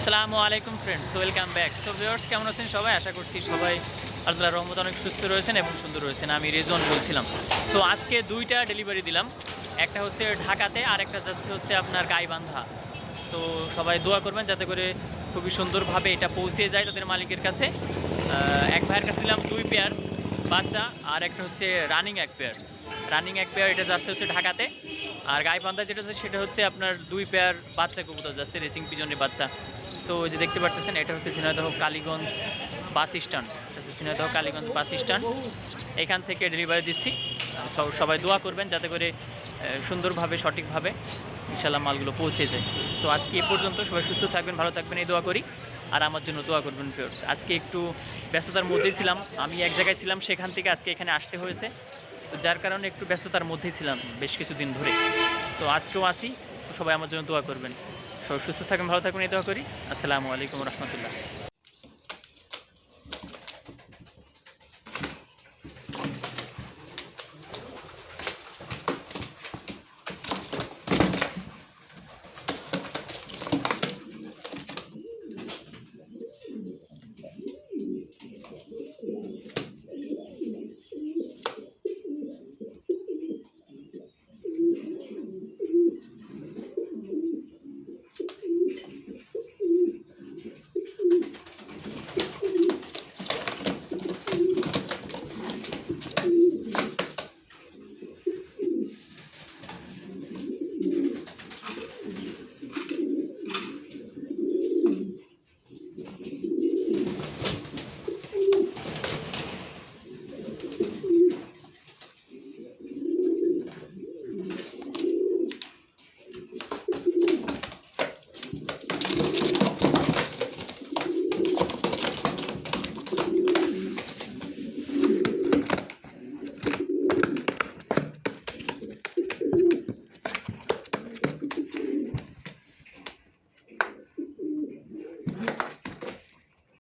আসসালামু আলাইকুম friends welcome back so viewers কেমন আছেন সবাই? আশা করছি সবাই আল্লাহ রহমত অনেক সুস্থ রয়েছেন এবং সুন্দর রয়েছেন। আমি রেজন বলছিলাম। সো আজকে দুইটা ডেলিভারি দিলাম। একটা হচ্ছে ঢাকাতে আর একটা যাচ্ছে হচ্ছে আপনার গাইবান্ধা। সো সবাই দোয়া করবেন যাতে করে খুবই সুন্দরভাবে এটা পৌঁছে যায় তাদের মালিকের কাছে। এক ভাইয়ের কাছে দিলাম দুই পেয়ার বাচ্চা আর একটা হচ্ছে রানিং এক পেয়ার রানিং এক পেয়ার এটা যাচ্ছে হচ্ছে ঢাকাতে। আর গাইবান্ধা যেটা হচ্ছে সেটা হচ্ছে আপনার দুই পেয়ার বাচ্চা কবুতর যাচ্ছে রেসিং পিজনের বাচ্চা। সো যে দেখতে পাচ্ছেন এটা হচ্ছে ঝিনাইদহ কালীগঞ্জ বাস স্ট্যান্ড। এটা হচ্ছে ঝিনাইদহ কালীগঞ্জ বাস স্ট্যান্ড। এখান থেকে ডেলিভারি দিচ্ছি। সব- সবাই দোয়া করবেন যাতে করে সুন্দরভাবে, সঠিকভাবে ইনশাল্লাহ মালগুলো পৌঁছে যায়। সো আজকে এ পর্যন্ত সবাই সুস্থ থাকবেন, ভালো থাকবেন, এই দোয়া করি। আর আমার জন্য দোয়া করবেন ফিরোজ। আজকে একটু ব্যস্ততার মধ্যেই ছিলাম। আমি এক জায়গায় ছিলাম, সেখান থেকে আজকে এখানে আসতে হয়েছে। তো যার কারণে একটু ব্যস্ততার মধ্যেই ছিলাম বেশ কিছুদিন ধরে। তো আজকেও আসি। সবাই আমার জন্য দোয়া করবেন। সবাই সুস্থ থাকবেন, ভালো থাকুন এই দোয়া করি। আসসালামু আলাইকুম রহমতুল্লাহ।